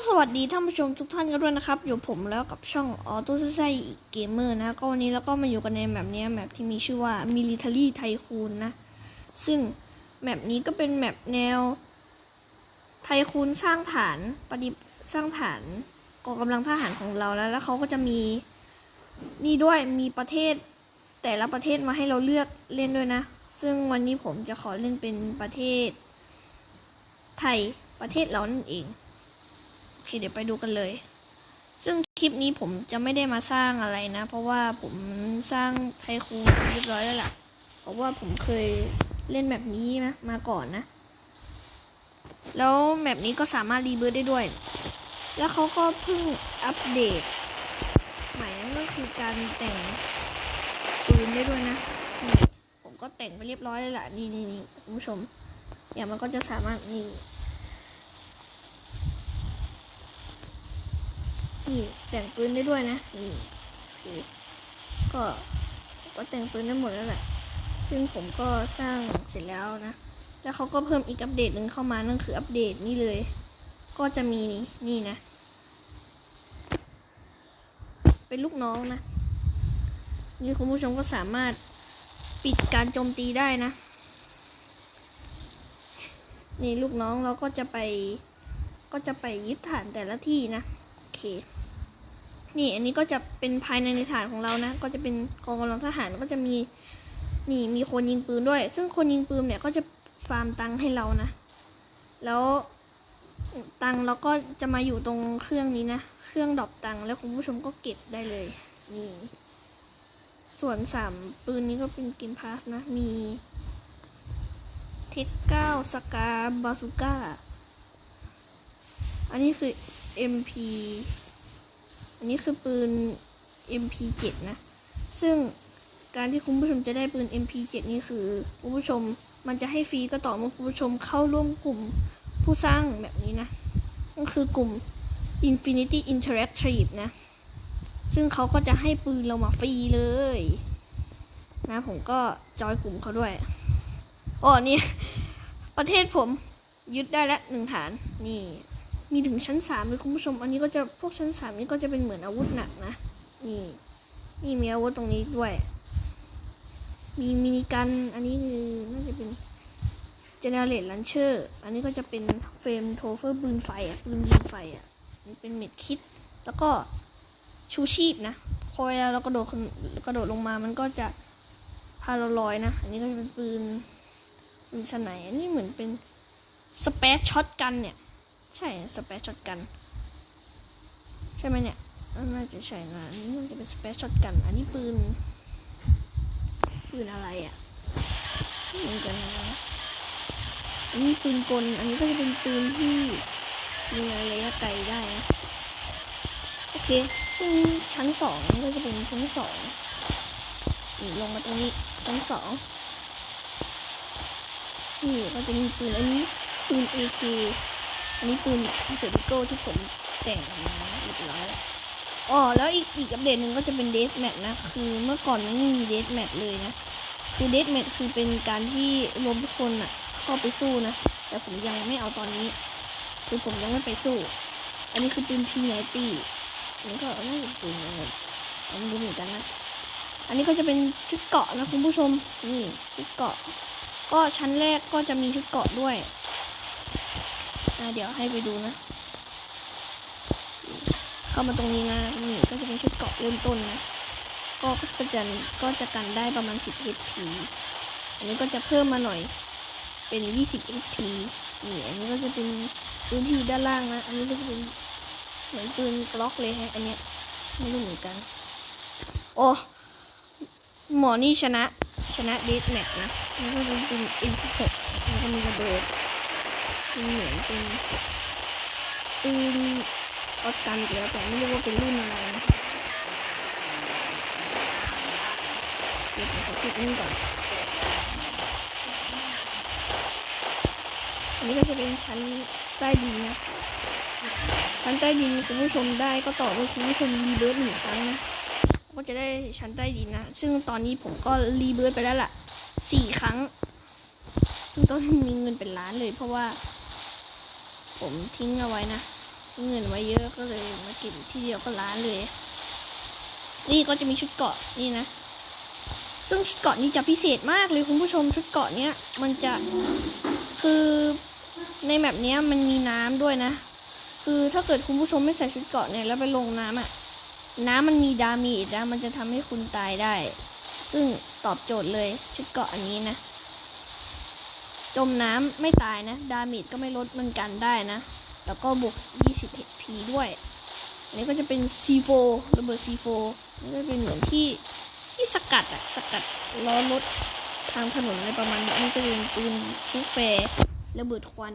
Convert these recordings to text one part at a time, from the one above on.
ก็สวัสดีท่านผู้ชมทุกท่านกันด้วยนะครับ อยู่ผมแล้วกับช่องออโต้ไซเกมเมอร์นะ ก็วันนี้แล้วก็มาอยู่กันในแมปนี้แมปที่มีชื่อว่า Military Tycoon นะ ซึ่งแมปนี้ก็เป็นแมปแนวไทคูนสร้างฐานปฏิสร้างฐานกองกำลังทหารของเราแล้ว แล้วเขาก็จะมีนี่ด้วยมีประเทศแต่ละประเทศมาให้เราเลือกเล่นด้วยนะ ซึ่งวันนี้ผมจะขอเล่นเป็นประเทศไทยประเทศเรานั่นเอง เคเดี๋ยวไปดูกันเลย ซึ่งคลิปนี้ผมจะไม่ได้มาสร้างอะไรนะ เพราะว่าผมสร้างไทคูนเรียบร้อยแล้วล่ะ เพราะว่าผมเคยเล่นแบบนี้นะมาก่อนนะ แล้วแมปนี้ก็สามารถรีเบิร์ดได้ด้วย แล้วเขาก็เพิ่งอัปเดต ใหม่นั่นก็คือการแต่งปืนได้ด้วยนะผมก็แต่งไปเรียบร้อยเลยล่ะนี่นี่นี่คุณผู้ชม อย่างมันก็จะสามารถนี่ นี่แต่งปืนได้ด้วยนะนี่คือก็ก็แต่งปืนได้หมดแล้วแหละซึ่งผมก็สร้างเสร็จแล้วนะ แล้วเขาก็เพิ่มอีกอัปเดตหนึ่งเข้ามานั่นคืออัปเดตนี่เลย ก็จะมีนี่นี่นะ เป็นลูกน้องนะ นี่คุณผู้ชมก็สามารถปิดการโจมตีได้นะ นี่ลูกน้องเราก็จะไป ก็จะไปยึดฐานแต่ละที่นะ โอเค นี่อันนี้ก็จะเป็นภายในในฐานของเรานะ ก็จะเป็นกองกำลังทหารก็จะมีนี่มีคนยิงปืนด้วย ซึ่งคนยิงปืนเนี่ยก็จะฟาร์มตังค์ให้เรานะ แล้วตังค์เราก็จะมาอยู่ตรงเครื่องนี้นะ เครื่องดรอปตังค์แล้วคุณผู้ชมก็เก็บได้เลยนี่ส่วนสามปืนนี้ก็เป็นเกมพาสนะ มีเทคเก้าสกาบาซูก้า อันนี้คือ MP อันนี้คือปืน MP7 นะ ซึ่งการที่คุณผู้ชมจะได้ปืน MP7 นี่คือคุณผู้ชมมันจะให้ฟรีก็ต่อเมื่อคุณผู้ชมเข้าร่วมกลุ่มผู้สร้างแบบนี้นะ ก็คือกลุ่ม Infinity Interactive นะ ซึ่งเขาก็จะให้ปืนเรามาฟรีเลยนะผมก็จอยกลุ่มเขาด้วยโอ้นี่ ประเทศผมยึดได้แล้วหนึ่งฐาน นี่ มีถึงชั้นสามเลยคุณผู้ชม อันนี้ก็จะพวกชั้นสามนี่ก็จะเป็นเหมือนอาวุธหนักนะ นี่ นี่มีอาวุธตรงนี้ด้วย มีมินิกัน อันนี้คือน่าจะเป็น Generate Launcher อันนี้ก็จะเป็นเฟรมโทเฟอร์ปืนไฟอะปืนยิงไฟอะนี่เป็นเม็ดคิด แล้วก็ชูชีพนะพอเวลาเรากระโดดกระโดดลงมา มันก็จะพาเราลอยนะ อันนี้ก็จะเป็นปืนปืนสไนอันนี้เหมือนเป็นสเปซช็อตกันเนี่ย ใช่สเปซช็อตกัน ใช่ไหมเนี่ยน่าจะใช่นะอันนี้น่าจะเป็นสเปซช็อตกัน อันนี้ปืน ปืนอะไรอะ่ะเหมือนกันนะอันนี้ปืนกล อันนี้ก็จะเป็นปืนที่ยิงระยะไกลได้นะโอเค ซึ่งชั้นสองก็จะเป็นชั้นสองลงมาตรงนี้ชั้นสองนี่ก็จะมีปืนอันนี้ปืน AK อันนี้ปืนเซอร์ติโกที่ผมแต่งมาเรียบร้อยแล้วอ๋อแล้วอีกอีกอัปเดตหนึ่งก็จะเป็นเดสแมทนะ คือเมื่อก่อนมันไม่มีเดสแมทเลยนะ คือเดสแมทคือเป็นการที่รวมทุกคนอะเข้าไปสู้นะ แต่ผมยังไม่เอาตอนนี้ คือผมยังไม่ไปสู้ อันนี้คือปืนพีไนตี้อันนี้ก็น่าจะปืนอะไรอันนี้เหมือนกันนะ อันนี้ก็จะเป็นชุดเกาะนะคุณผู้ชม นี่ชุดเกาะ ก็ชั้นแรกก็จะมีชุดเกาะด้วย เดี๋ยวให้ไปดูนะ เข้ามาตรงนี้นะนี่ก็จะเป็นชุดเกาะเริ่มต้นนะก็ก็จะก็จะกันได้ประมาณ 10 HP อันนี้ก็จะเพิ่มมาหน่อยเป็น 20 HP นี่อันนี้ก็จะเป็นปืนที่อยู่ด้านล่างนะ อันนี้ก็จะเป็นเหมือนปืนกล็อกเลยฮะ อันเนี้ยไม่รู้เหมือนกัน โอ้หมอนี่ชนะชนะเดทแมทนะ แล้วก็เป็นเป็น M16 แล้วก็มีระเบิด เป็นเหมือนเป็นปืนช็อตกันอีกแล้วแต่ไม่รู้ว่าเป็นรุ่นอะไรนะเดี๋ยวผมขอปิดนี่ก่อนอันนี้ก็จะเป็นชั้นใต้ดินนะชั้นใต้ดินคุณผู้ชมได้ก็ต่อเมื่อคุณผู้ชมรีเบิร์ดหนึ่งครั้งนะก็จะได้ชั้นใต้ดินนะ ซึ่งตอนนี้ผมก็รีเบิร์ดไปแล้วล่ะสี่ครั้ง ซึ่งต้องมีเงินเป็นล้านเลยเพราะว่า ผมทิ้งเอาไว้นะเงินไว้เยอะก็เลยมาเก็บที่เดียวก็ล้านเลย นี่ก็จะมีชุดเกาะนี่นะ ซึ่งชุดเกาะนี้จะพิเศษมากเลยคุณผู้ชมชุดเกาะเนี้ยมันจะคือในแบบเนี้ยมันมีน้ำด้วยนะ คือถ้าเกิดคุณผู้ชมไม่ใส่ชุดเกาะเนี่ยแล้วไปลงน้ำอะน้ำมันมีดาเมจนะมันจะทำให้คุณตายได้ ซึ่งตอบโจทย์เลยชุดเกาะอันนี้นะ จมน้ำไม่ตายนะ ดาเมจก็ไม่ลดมันกันได้นะ แล้วก็บวก 20 HP ด้วย อันนี้ก็จะเป็น C4 ระเบิด C4 นี่ก็เป็นเหมือนที่ที่สกัดอะสกัดล้อรถทางถนนอะไรประมาณนี้นนี้ก็จะเป็นปืนทุกแฟร์ระเบิดควัน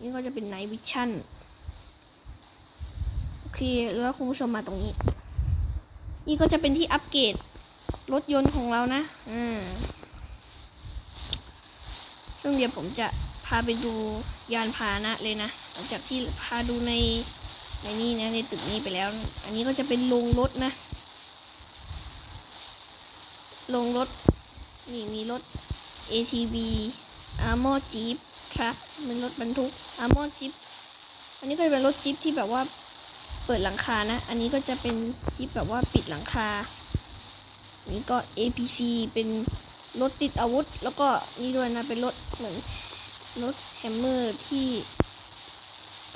นี่ก็จะเป็นไนท์วิชั่นโอเค แล้วคุณผู้ชมมาตรงนี้ นี่ก็จะเป็นที่อัปเกรดรถยนต์ของเรานะ อ่า ซึ่งเดี๋ยวผมจะพาไปดูยานพาหนะเลยนะ หลังจากที่พาดูในในนี่นะในตึกนี้ไปแล้ว อันนี้ก็จะเป็นโรงรถนะโรงรถ นี่มีรถ ATV Armor Jeep Truck เป็นรถบรรทุก Armor Jeep อันนี้ก็จะเป็นรถจิ๊บที่แบบว่าเปิดหลังคานะ อันนี้ก็จะเป็นจิ๊บแบบว่าปิดหลังคา นี่ก็ APC เป็น รถติดอาวุธ แล้วก็นี่ด้วยนะเป็นรถเหมือนรถแฮมเมอร์ที่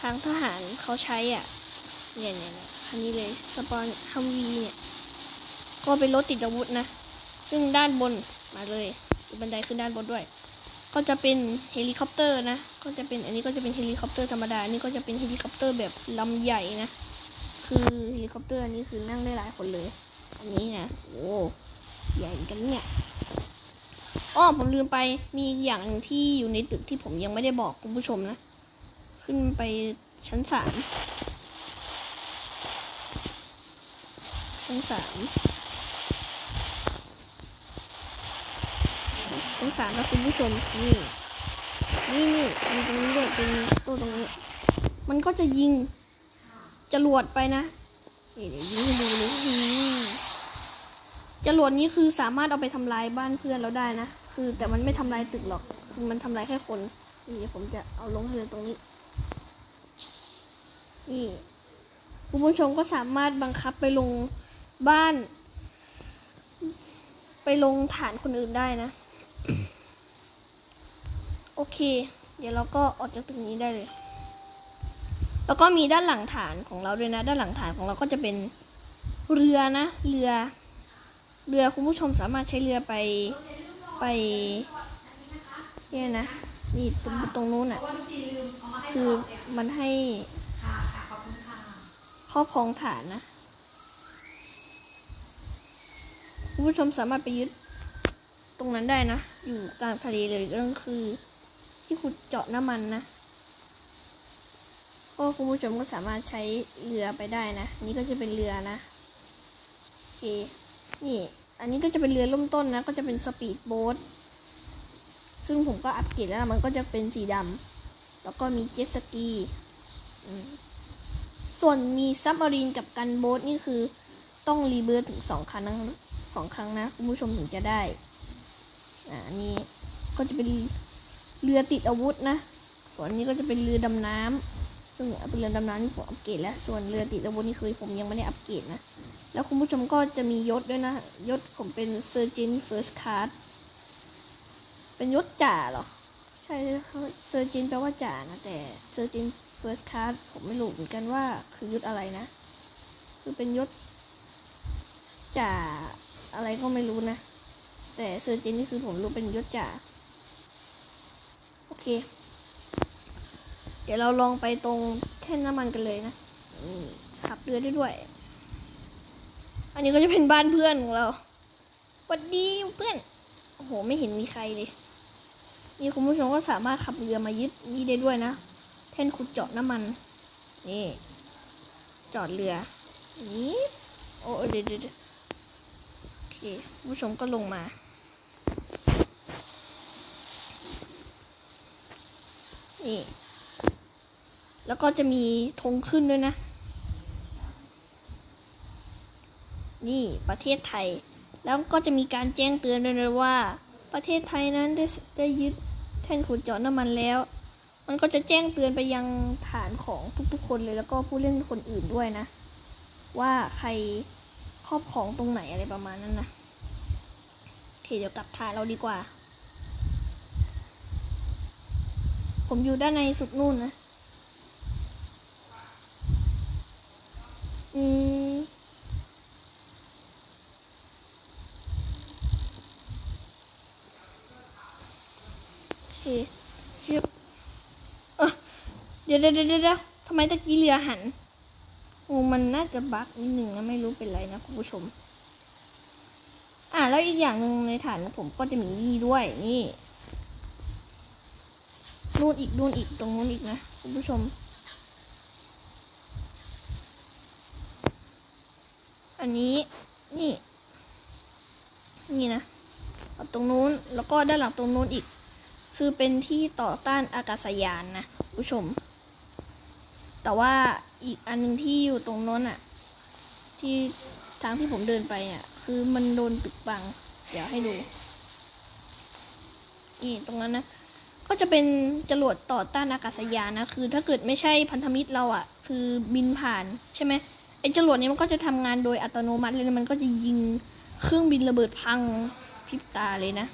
ทางทหารเขาใช้อะเนี่ยเนี่ยคันนี้เลยสปอนฮัมวีเนี่ยก็เป็นรถติดอาวุธนะ ซึ่งด้านบนมาเลยบันไดขึ้นด้านบนด้วย ก็จะเป็นเฮลิคอปเตอร์นะ ก็จะเป็นอันนี้ก็จะเป็นเฮลิคอปเตอร์ธรรมดาอันนี้ก็จะเป็นเฮลิคอปเตอร์แบบลำใหญ่นะ คือเฮลิคอปเตอร์อันนี้คือนั่งได้หลายคนเลย อันนี้นะ โอ้ ใหญ่กันเนี่ย อ้อผมลืมไปมีอย่างหนึ่งที่อยู่ในตึกที่ผมยังไม่ได้บอกคุณผู้ชมนะ ขึ้นไปชั้นสามชั้นสามชั้นสามนะคุณผู้ชมนี่นี่นี่มีตรงนี้ด้วยเป็นตัวตรงนี้ มันก็จะยิงจรวดไปนะนี่เดี๋ยวยิงให้ดูเลย จรวดนี้คือสามารถเอาไปทำลายบ้านเพื่อนเราได้นะ คือแต่มันไม่ทำลายตึกหรอก คือมันทำลายแค่คน นี่เดี๋ยวผมจะเอาลงให้เลยตรงนี้ นี่คุณผู้ชมก็สามารถบังคับไปลงบ้าน ไปลงฐานคนอื่นได้นะ โอเค เดี๋ยวเราก็ออกจากตรงนี้ได้เลย แล้วก็มีด้านหลังฐานของเราด้วยนะ ด้านหลังฐานของเราก็จะเป็นเรือนะ เรือ เรือคุณผู้ชมสามารถใช้เรือไปไปเนี่ยนะนี่ตรงตรงนู้นอะ คือมันให้ครอบครองฐานนะคุณผู้ชมสามารถไปยึดตรงนั้นได้นะ อยู่กลางทะเลเลยก็คือ ที่ขุดเจาะน้ำมันนะก็คุณผู้ชมก็สามารถใช้เรือไปได้นะ นี่ก็จะเป็นเรือนะ โอเค นี่ อันนี้ก็จะเป็นเรือล่มต้นนะ ก็จะเป็นสปีดโบ๊ท ซึ่งผมก็อัปเกรดแล้วมันก็จะเป็นสีดำ แล้วก็มีเจ็ตสกีส่วนมีซับมารีนกับกันโบ๊ทนี่คือต้องรีเบิร์ตถึงสองครั้งนะสองครั้งนะ คุณผู้ชมถึงจะได้ อ่าอันนี้ก็จะเป็นเรือติดอาวุธนะ ส่วนนนี้ก็จะเป็นเรือดำน้ำ ซึ่งเป็นเรือดำน้ำนี่ผมอัปเกรดแล้ว ส่วนเรือติดอาวุธนี่คือผมยังไม่ได้อัปเกรดนะ แล้วคุณผู้ชมก็จะมียศด้วยนะ ยศผมเป็น Surgeon First Class เป็นยศจ่าเหรอ ใช่เซอร์จินแปลว่าจ่านะ แต่เซอร์จิน First Class ผมไม่รู้เหมือนกันว่าคือยศอะไรนะ คือเป็นยศจ่าอะไรก็ไม่รู้นะ แต่เซอร์จินนี่คือผมรู้เป็นยศจ่า โอเค ดี๋ยวเราลองไปตรงแท่นน้ำมันกันเลยนะขับเรือได้ด้วย อันนี้ก็จะเป็นบ้านเพื่อนของเราสวัสดีเพื่อน โอ้โห ไม่เห็นมีใครเลย นี่คุณผู้ชมก็สามารถขับเรือมายึดนี่ได้ด้วยนะ แท่นขุดเจาะน้ำมัน นี่ จอดเรือ นี่ โอ้เดี๋ยวเดี๋ยวเดี๋ยวโอเคผู้ชมก็ลงมานี่ แล้วก็จะมีธงขึ้นด้วยนะ นี่ประเทศไทย แล้วก็จะมีการแจ้งเตือนด้วยนะว่า ประเทศไทยนั้นได้ได้ยึดแท่นขุดเจาะน้ำมันแล้ว มันก็จะแจ้งเตือนไปยังฐานของทุกๆคนเลยแล้วก็ผู้เล่นคนอื่นด้วยนะ ว่าใครครอบของตรงไหนอะไรประมาณนั้นนะโอเคเดี๋ยวกลับฐานเราดีกว่า ผมอยู่ด้านในสุดนู่นนะ อืม โอ เคเชิบเออเดี๋ยวเดี๋ยวเดี๋ยวเดี๋ยวทำไมตะกี้เรือหันโอ้มันน่าจะบั๊กนิดหนึ่งนะไม่รู้เป็นไรนะคุณผู้ชม อ่าแล้วอีกอย่างหนึ่งในฐานผมก็จะมีนี่ด้วยนี่นู่นอีกนู่นอีกตรงนู้นอีกนะคุณผู้ชม อันนี้นี่ นี่นะเอาตรงนู้นแล้วก็ด้านหลังตรงนู้นอีก คือเป็นที่ต่อต้านอากาศยานนะคุณผู้ชม แต่ว่าอีกอันหนึงที่อยู่ตรงนู้นอะที่ทางที่ผมเดินไปเนี่ยคือมันโดนตึกบัง เดี๋ยวให้ดูนี่ตรงนั้นนะก็จะเป็นจรวดต่อต้านอากาศยานนะคือ ถ้าเกิดไม่ใช่พันธมิตรเราอะคือบินผ่านใช่ไหม ไอ้จรวดนี้มันก็จะทำงานโดยอัตโนมัติเลยมันก็จะยิงเครื่องบินระเบิดพังพิบตาเลยนะ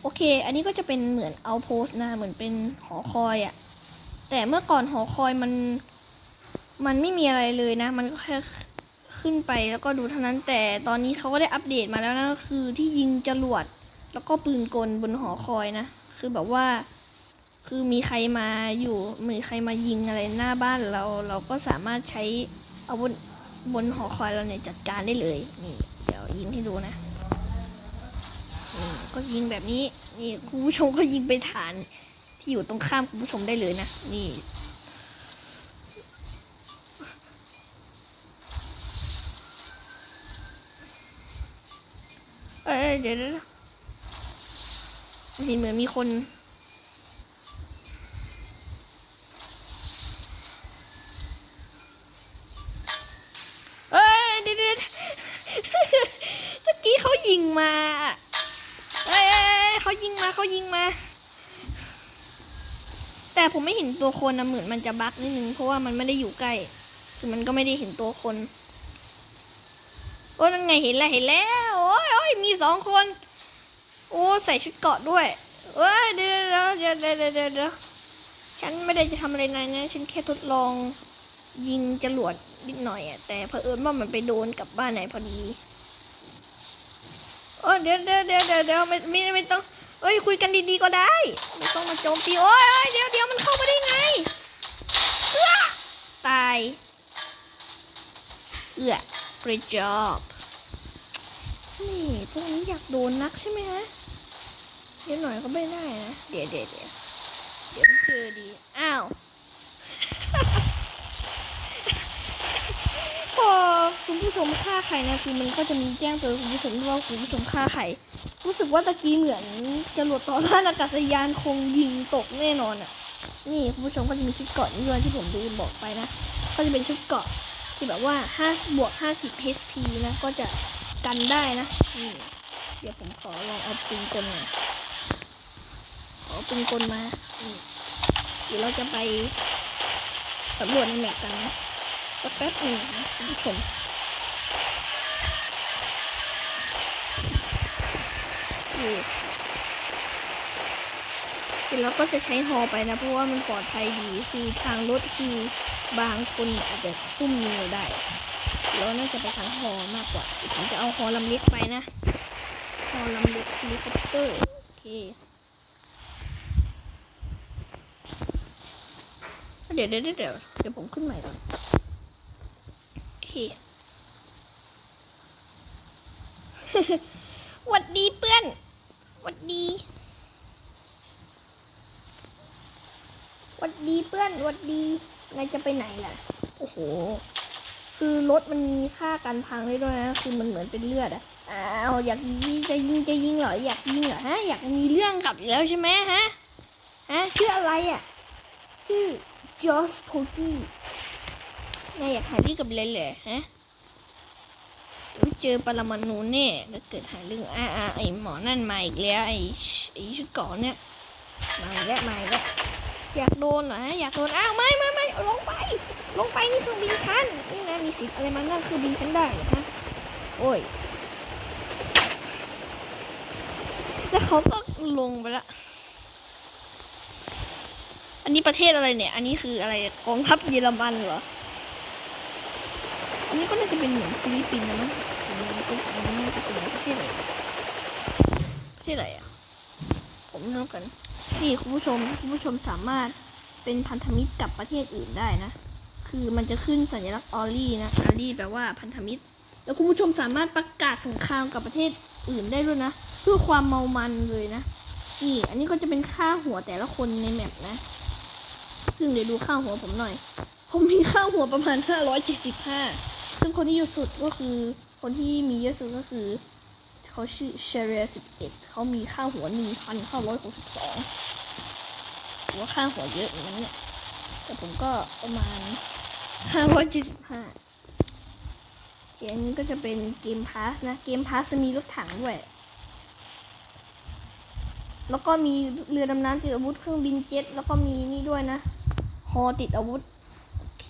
โอเค อันนี้ก็จะเป็นเหมือนเอาโพสนะ เหมือนเป็นหอคอยอะแต่เมื่อก่อนหอคอยมัน มันไม่มีอะไรเลยนะ มันก็แค่ขึ้นไปแล้วก็ดูเท่านั้น แต่ตอนนี้เขาก็ได้อัปเดตมาแล้วนะก็คือที่ยิงจรวด แล้วก็ปืนกลบนหอคอยนะ คือแบบว่า คือมีใครมาอยู่มีใครมายิงอะไรหน้าบ้านเรา เราก็สามารถใช้อาวุธบนหอคอยเราเนี่ยจัดการได้เลย นี่เดี๋ยวยิงให้ดูนะนี่ก็ยิงแบบนี้ นี่คุณผู้ชมก็ยิงไปฐานที่อยู่ตรงข้ามคุณผู้ชมได้เลยนะ นี่เอ้ยเดี๋ยวเห็นเหมือนมีคน เอ้ยเดี๋ยวเดี๋ยวเมื่อกี้เขา ยิงมาเอ้ยเขายิงมาเขายิงมา แต่ผมไม่เห็นตัวคนนะเหมือนมันจะบั๊กนิดนึงเพราะว่ามันไม่ได้อยู่ใกล้คือมันก็ไม่ได้เห็นตัวคน โอ้นั่นไงเห็นแล้วเห็นแล้ว โอ้ยโอ้ยมีสองคน โอ้ใส่ชุดเกาะด้วยเอ้ยเดี๋ยวเดี๋ยวเดี๋ยวเดี๋ยวเดี๋ยวเดี๋ยวฉันไม่ได้จะทำอะไรนายนะ ฉันแค่ทดลองยิงจรวดนิดหน่อยอะแต่เผอิญว่ามันไปโดนกับบ้านไหนพอดี ยเดี๋ยวเดี๋ยวเดี๋ยวเดี๋ยวไม่ไม่ไม่ต้องเอ้ยคุยกันดีๆก็ได้ไม่ต้องมาโจมตีโอ้ยโอยเดี๋ยวเดี๋ยวมันเข้ามาได้ไงเอื้อตายเอื้อ great job นี่พวกนี้อยากโดนนักใช่ไหมฮะเดี๋ยวหน่อยก็ไม่ได้นะ เดี๋ยวเดี๋ยวเดี๋ยวเดี๋ยวเจอดี อ้าว พอ คุณผู้ชมฆ่าใครนะคือมันก็จะมีแจ้งเตือนคุณผู้ชมด้วยว่าคุณผู้ชมฆ่าใครรู้สึกว่าตะกี้เหมือนจรวดต่อต้านอากาศยานคงยิงตกแน่นอนอะ นี่คุณผู้ชมก็จะมีชุดเกราะนี่ด้วยที่ผมดูบอกไปนะ ก็จะเป็นชุดเกราะที่แบบว่า5บวก50 HP นะ ก็จะกันได้นะนี่เดี๋ยวผมขอลองเอาปืนกลหน่อยขอปืนกลมานี่เดี๋ยวเราจะไปสำรวจในแมปกันนะ สักแป๊บหนึ่งนะคุณผู้ชมนี่เดี๋ยวเราก็จะใช้ฮอไปนะ เพราะว่ามันปลอดภัยดีคือทางรถคือบางคนอาจจะซุ่มยิงเราได้แล้วน่าจะไปทางฮอมากกว่าผมจะเอาฮอลำเล็กไปนะฮอลำเล็กเฮลิคอปเตอร์โอเคเดี๋ยวเดี๋ยวเดี๋ยวเดี๋ยวเดี๋ยวผมขึ้นใหม่ก่อน โอเคหวัดดีเพื่อนหวัดดีหวัดดีเพื่อนหวัดดีนายจะไปไหนล่ะ โอ้โห คือรถมันมีค่าการพังได้ด้วยนะ คือมันเหมือนเป็นเลือดอะอ้าวอยากยิงจะยิงจะยิงเหรอ อยากยิงเหรอฮะ อยากมีเรื่องกับอีกแล้วใช่ไหมฮะ ฮะ ชื่ออะไรอะ ชื่อจอสโพกี้ นายอยากหาเรื่องกับเลยเหรอฮะเดี๋ยวเจอปรมาณูแน่ถ้าเกิดหาเรื่องอ้าอาไอหมอนั่นมาอีกแล้วไอไอชุดก่อนเนี่ยมาแล้วมาแล้วอยากโดนเหรอฮะอยากโดนอ้าวไม่ไม่ไม่ลงไป ลงไปนี่เครื่องบินฉันนี่นะมีสิทธิ์อะไรมานั่งเครื่องบินฉันได้เหรอฮะโอ้ยแล้วเขาก็ลงไปละอันนี้ประเทศอะไรเนี่ย อันนี้คืออะไรกองทัพเยอรมันเหรอ อันนี้ก็น่าจะเป็นเหมือนฟิลิปปินส์นะมั้งอันนี้ก็อันนี้น่าจะเป็นประเทศอะไรประเทศอะไรอะ ผมไม่รู้กัน นี่คุณผู้ชมคุณผู้ชมสามารถเป็นพันธมิตรกับประเทศอื่นได้นะ คือมันจะขึ้นสัญลักษณ์ออลลี่นะ ออลลี่แปลว่าพันธมิตร แล้วคุณผู้ชมสามารถประกาศสงครามกับประเทศอื่นได้ด้วยนะ เพื่อความเมามันเลยนะ นี่ อันนี้ก็จะเป็นค่าหัวแต่ละคนในแมปนะ ซึ่งเดี๋ยวดูค่าหัวผมหน่อย ผมมีค่าหัวประมาณ 575 ซึ่งคนที่เยอะสุดก็คือคนที่มีเยอะสุดก็คือเขาชื่อเชเรียสิบเอ็ดเขามีค่าหัวหนึ่งพันห้าร้อยหกสิบสองว่าค่าหัวเยอะอย่างนั้นเนี่ยแต่ผมก็ประมาณห้าร้อยเจ็ดสิบห้าเขียนนี้ก็จะเป็นเกมพาสนะ เกมพาสจะมีรถถังด้วยแล้วก็มีเรือดำน้ำติดอาวุธเครื่องบินเจ็ตแล้วก็มีนี่ด้วยนะฮอติดอาวุธ โอเค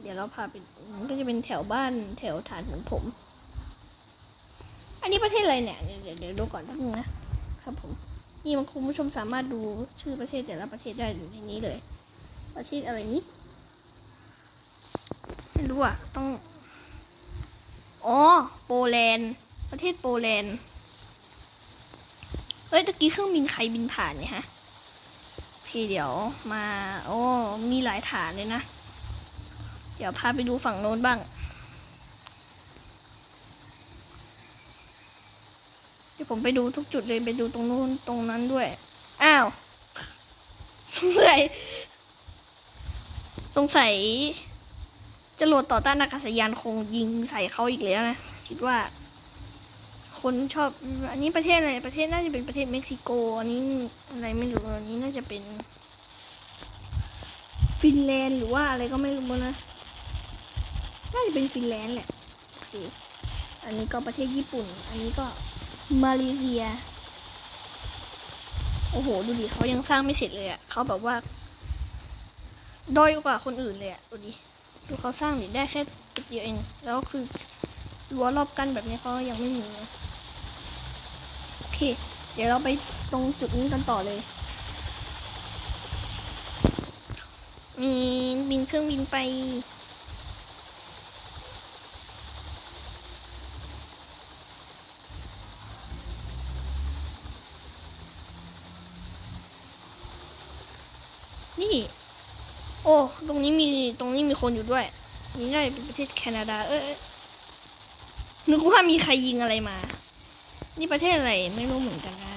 เดี๋ยวเราพาไป มันก็จะเป็นแถวบ้านแถวฐานของผม อันนี้ประเทศอะไรเนี่ยเดี๋ยวเดี๋ยวเดี๋ยวดูก่อนแป๊บนึงนะครับผม นี่มันคุณผู้ชมสามารถดูชื่อประเทศแต่ละประเทศได้อยู่ในนี้เลย ประเทศอะไรนี้ ไม่รู้อะ ต้อง อ๋อ โปแลนด์ ประเทศโปแลนด์ เฮ้ย ตะกี้เครื่องบินใครบินผ่านเนี่ยฮะ โอเคเดี๋ยวมา โอ้ มีหลายฐานเลยนะ ดี๋ยวพาไปดูฝั่งโน้นบ้าง เดี๋ยวผมไปดูทุกจุดเลยไปดูตรงนู้นตรงนั้นด้วย อ้าวสงสัยสงสัยจรวดต่อต้านอากาศยานคงยิงใส่เขาอีกแล้วนะ คิดว่า คนชอบ อันนี้ประเทศอะไรประเทศน่าจะเป็นประเทศเม็กซิโก อันนี้อะไรไม่รู้อันนี้น่าจะเป็น ฟินแลนด์หรือว่าอะไรก็ไม่รู้นะ น่าจะเป็นฟินแลนด์แหละโอเคอันนี้ก็ประเทศญี่ปุ่น อันนี้ก็มาเลเซีย โอ้โห ดูดิเขายังสร้างไม่เสร็จเลยอะ่ะเขาแบบว่าด้อยกว่าคนอื่นเลยอะ่ะดูดิดูเขาสร้างดิได้แค่จุดเดียวเอง แล้วคือรั้วรอบกันแบบนี้เขายังไม่มีนะโอเค เดี๋ยวเราไปตรงจุดนี้กันต่อเลย มีบินเครื่องบินไป นี่ โอ้ ตรงนี้มี ตรงนี้มีคนอยู่ด้วย นี่น่าจะเป็นประเทศแคนาดา เอ้ยเอ้ยนึกว่ามีใครยิงอะไรมา นี่ประเทศอะไรไม่รู้เหมือนกันนะ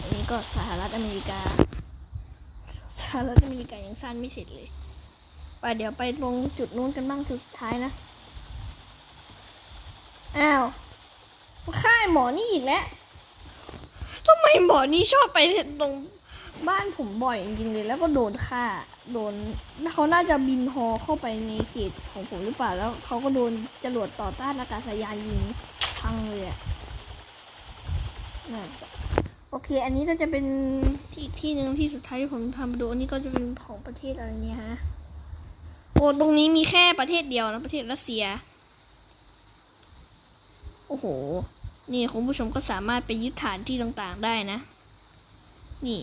อันนี้ก็สหรัฐอเมริกา สหรัฐอเมริกายังสร้างไม่เสร็จเลย ไปเดี๋ยวไปตรงจุดนู้นกันบ้างจุดสุดท้ายนะ อ้าวค่ายหมอนี่อีกแล้วทำไมหมอนี่ชอบไปตรง บ้านผมบ่อยจริงๆเลยแล้วก็โดนฆ่าโดนเขาน่าจะบินฮอเข้าไปในเขตของผมหรือเปล่าแล้วเขาก็โดนจรวดต่อต้านอากาศยานยิงพังเลยอะ่ะโอเค อันนี้ก็จะเป็นที่อีกที่หนึ่งที่สุดท้ายที่ผมทำดูอันนี้ก็จะเป็นของประเทศอะไรเนี่ยฮะโอ้ตรงนี้มีแค่ประเทศเดียวนะประเทศรัสเซีย โอ้โห นี่คุณผู้ชมก็สามารถไปยึดฐานที่ต่างๆได้นะ นี่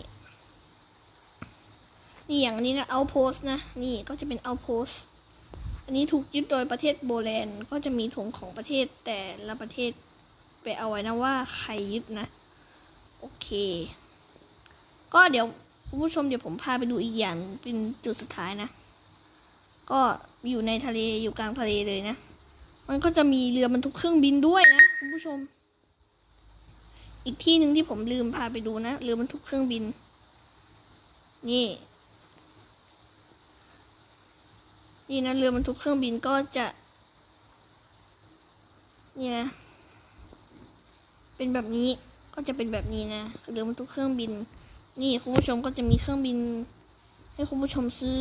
นี่อย่างนี้นะ outpost นะ นี่ก็จะเป็น outpost อันนี้ถูกยึดโดยประเทศโบแลนด์ก็จะมีธงของประเทศแต่ละประเทศไปเอาไว้นะว่าใครยึดนะ โอเค ก็เดี๋ยวคุณผู้ชมเดี๋ยวผมพาไปดูอีกอย่างเป็นจุดสุดท้ายนะ ก็อยู่ในทะเลอยู่กลางทะเลเลยนะ มันก็จะมีเรือบรรทุกเครื่องบินด้วยนะคุณผู้ชม อีกที่หนึ่งที่ผมลืมพาไปดูนะเรือบรรทุกเครื่องบิน นี่ นี่นะเรือบรรทุกเครื่องบินก็จะ นี่นะ เป็นแบบนี้ก็จะเป็นแบบนี้นะเรือบรรทุกเครื่องบิน นี่คุณผู้ชมก็จะมีเครื่องบิน ให้คุณผู้ชมซื้อ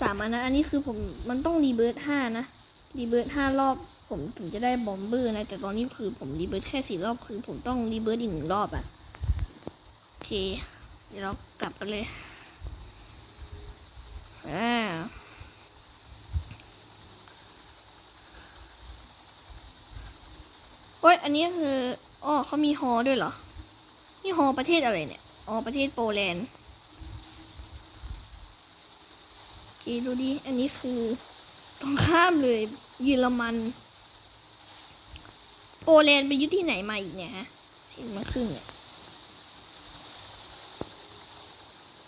สามอันนะ อันนี้คือผมมันต้องรีเบิร์ตห้านะรีเบิร์ตห้ารอบ ผมถึงจะได้บอมเบอร์นะ แต่ตอนนี้คือผมรีเบิร์ตแค่สี่รอบคือผมต้องรีเบิร์ตอีกหนึ่งรอบอะ่ะเค เดี๋ยวเรากลับกันเลย อ่าโอ้ยอันนี้คืออ๋อเขามีฮอด้วยเหรอ นี่ฮอประเทศอะไรเนี่ย อ๋อ ประเทศโปแลนด์โอเคดูดิ อันนี้คือตรงข้ามเลยเยอรมัน โปแลนด์ไปยึดที่ไหนมาอีกเนี่ยฮะ เห็นมาครึ่งเนี่ย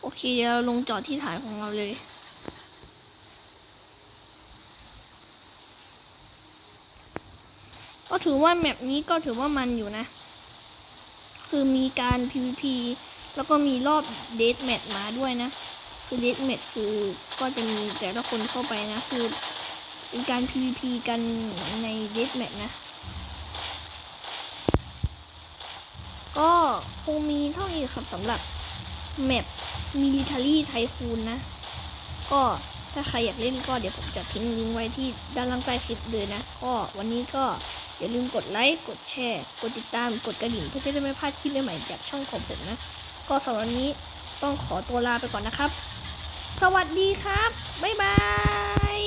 โอเคเดี๋ยวเราลงจอดที่ฐานของเราเลย ก็ถือว่าแมปนี้ก็ถือว่ามันอยู่นะ คือมีการ PVP แล้วก็มีรอบเดทแมทมาด้วยนะ คือเดทแมทคือก็จะมีแต่ละคนเข้าไปนะ คือเป็นการ PVP กันในเดทแมทนะ ก็คงมีเท่านี้ครับสำหรับแมป Military Tycoon นะ ก็ถ้าใครอยากเล่นก็เดี๋ยวผมจะทิ้งลิงก์ไว้ที่ด้านล่างใต้คลิปเลยนะ ก็วันนี้ก็ อย่าลืมกดไลค์ กดแชร์ กดติดตาม กดกระดิ่งเพื่อจะได้ไม่พลาดคลิปใหม่ๆจากช่องของผมนะ ก็สำหรับวันนี้ต้องขอตัวลาไปก่อนนะครับ สวัสดีครับ บ๊ายบาย